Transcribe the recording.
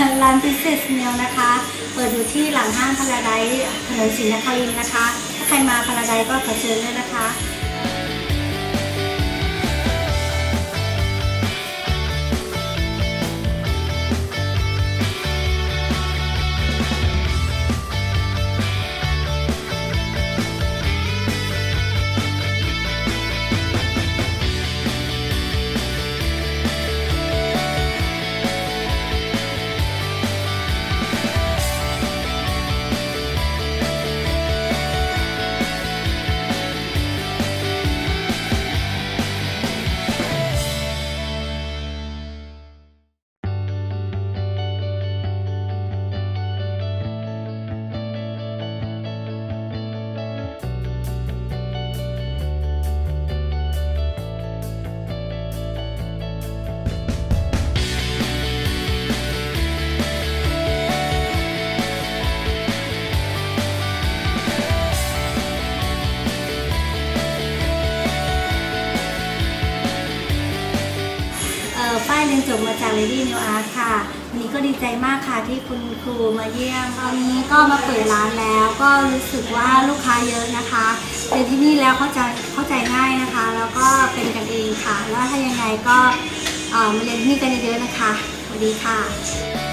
ร้านพิเศษเนียวนะคะ เปิดอยู่ที่หลังห้างพาราไดถนนศรีนครินทร์นะคะถ้าใครมาพาราไดก็ขอเชิญเลยนะคะ เรียนจบมาจาก Lady New Art ค่ะ วันนี้ก็ดีใจมากค่ะที่คุณครูมาเยี่ยม ตอนนี้ก็มาเปิดร้านแล้ว ก็รู้สึกว่าลูกค้าเยอะนะคะเรียนที่นี่แล้วเข้าใจเข้าใจง่ายนะคะ แล้วก็เป็นกันเองค่ะ แล้วถ้ายังไงก็มาเรียนที่นี่กันเยอะๆนะคะสวัสดีค่ะ